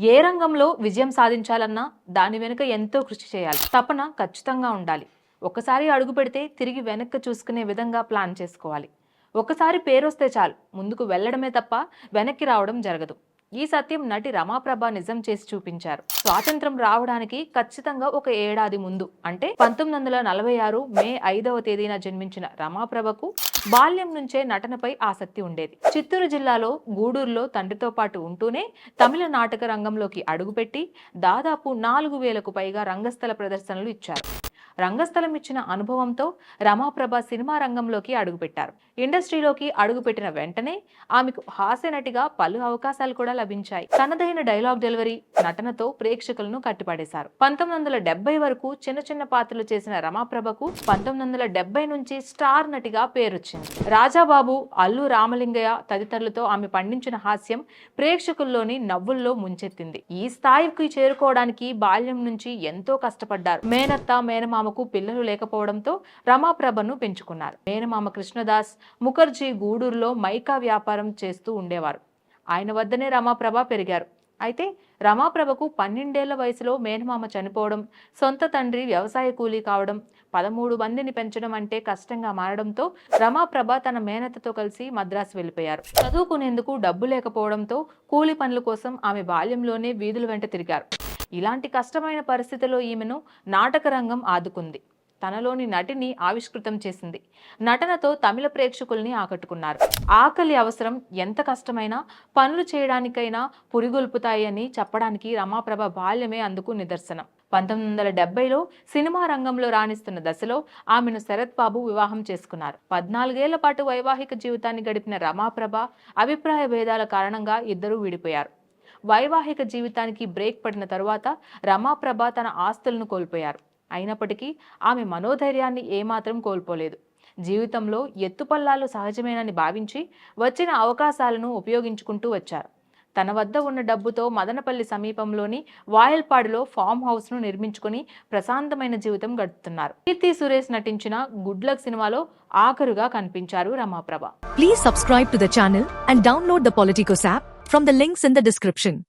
ఏ రంగంలో విజయం సాధించాలన్నా దాని వెనుక ఎంతో కృషి చేయాలి. తపన ఖచ్చితంగా ఉండాలి. ఒకసారి అడుగు పెడితే తిరిగి వెనక్కి చూసుకునే విధంగా ప్లాన్ చేసుకోవాలి. ఒకసారి పేరొస్తే చాలు. ముందుకు వెళ్ళడమే తప్ప వెనక్కి రావడం జరగదు. ఈ సత్యం నటి రమాప్రభ నిజం చేసి చూపించారు. స్వాతంత్రం రావడానికి ఖచ్చితంగా ఒక ఏడాది ముందు అంటే పంతొమ్మిది వందల నలభై ఆరు మే ఐదవ తేదీన జన్మించిన రమాప్రభకు బాల్యం నుంచే నటనపై ఆసక్తి ఉండేది. చిత్తూరు జిల్లాలో గూడూరులో తండ్రితో పాటు ఉంటూనే తమిళ నాటక రంగంలోకి అడుగుపెట్టి దాదాపు నాలుగు వేలకు పైగా రంగస్థల ప్రదర్శనలు ఇచ్చారు. రంగస్థలం ఇచ్చిన అనుభవంతో రమాప్రభ సినిమా రంగంలోకి అడుగుపెట్టారు. ఇండస్ట్రీలోకి అడుగుపెట్టిన వెంటనే ఆమెకు హాస్య నటిగా పలు అవకాశాలు కూడా లభించాయి. తనదైన డైలాగ్ డెలివరీ నటనతో ప్రేక్షకులను కట్టిపడేశారు. పంతొమ్మిది వందల డెబ్బై వరకు చిన్న చిన్న పాత్రలు చేసిన రమాప్రభకు పంతొమ్మిది వందల డెబ్బై నుంచి స్టార్ నటిగా పేరొచ్చింది. రాజాబాబు అల్లు రామలింగయ్య తదితరులతో ఆమె పండించిన హాస్యం ప్రేక్షకుల్లోని నవ్వుల్లో ముంచెత్తింది. ఈ స్థాయికి చేరుకోవడానికి బాల్యం నుంచి ఎంతో కష్టపడ్డారు. మేనత్త మేనమామకు పిల్లలు లేకపోవడంతో రమాప్రభను పెంచుకున్నారు. మేనమామ కృష్ణదాస్ ముఖర్జీ గూడూరులో మైకా వ్యాపారం చేస్తూ ఉండేవారు. ఆయన వద్దనే రమాప్రభ పెరిగారు. అయితే రమాప్రభకు పన్నెండేళ్ళ వయసులో మేనమామ చనిపోవడం సొంత తండ్రి వ్యవసాయ కూలీ కావడం పదమూడు మందిని పెంచడం అంటే కష్టంగా మారడంతో రమాప్రభ తన మేనతతో కలిసి మద్రాసు వెళ్ళిపోయారు. చదువుకునేందుకు డబ్బు లేకపోవడంతో కూలి పనుల కోసం ఆమె బాల్యంలోనే వీధుల వెంట తిరిగారు. ఇలాంటి కష్టమైన పరిస్థితిలో ఈమెను నాటక రంగం ఆదుకుంది. తనలోని నటిని ఆవిష్కృతం చేసింది. నటనతో తమిళ ప్రేక్షకుల్ని ఆకట్టుకున్నారు. ఆకలి అవసరం ఎంత కష్టమైనా పనులు చేయడానికైనా పురిగొల్పుతాయి అని చెప్పడానికి రమాప్రభ బాల్యమే అందుకు నిదర్శనం. పంతొమ్మిది వందల డెబ్బైలో సినిమా రంగంలో రాణిస్తున్న దశలో ఆమెను శరత్ బాబు వివాహం చేసుకున్నారు. పద్నాలుగేళ్ళ పాటు వైవాహిక జీవితాన్ని గడిపిన రమాప్రభ అభిప్రాయ భేదాల కారణంగా ఇద్దరూ విడిపోయారు. వైవాహిక జీవితానికి బ్రేక్ పడిన తరువాత రమాప్రభ తన ఆస్తులను కోల్పోయారు. అయినప్పటికీ ఆమె మనోధైర్యాన్ని ఏమాత్రం కోల్పోలేదు. జీవితంలో ఎత్తుపల్లాలు సహజమేనని భావించి వచ్చిన అవకాశాలను ఉపయోగించుకుంటూ వచ్చారు. తన వద్ద ఉన్న డబ్బుతో మదనపల్లి సమీపంలోని వాయల్పాడులో ఫామ్ హౌస్ను నిర్మించుకుని ప్రశాంతమైన జీవితం గడుపుతున్నారు. కీర్తి సురేష్ నటించిన గుడ్ లక్ సినిమాలో ఆఖరుగా కనిపించారు Ramaprabha. Please subscribe to the channel and download the Politicos app from the links in the description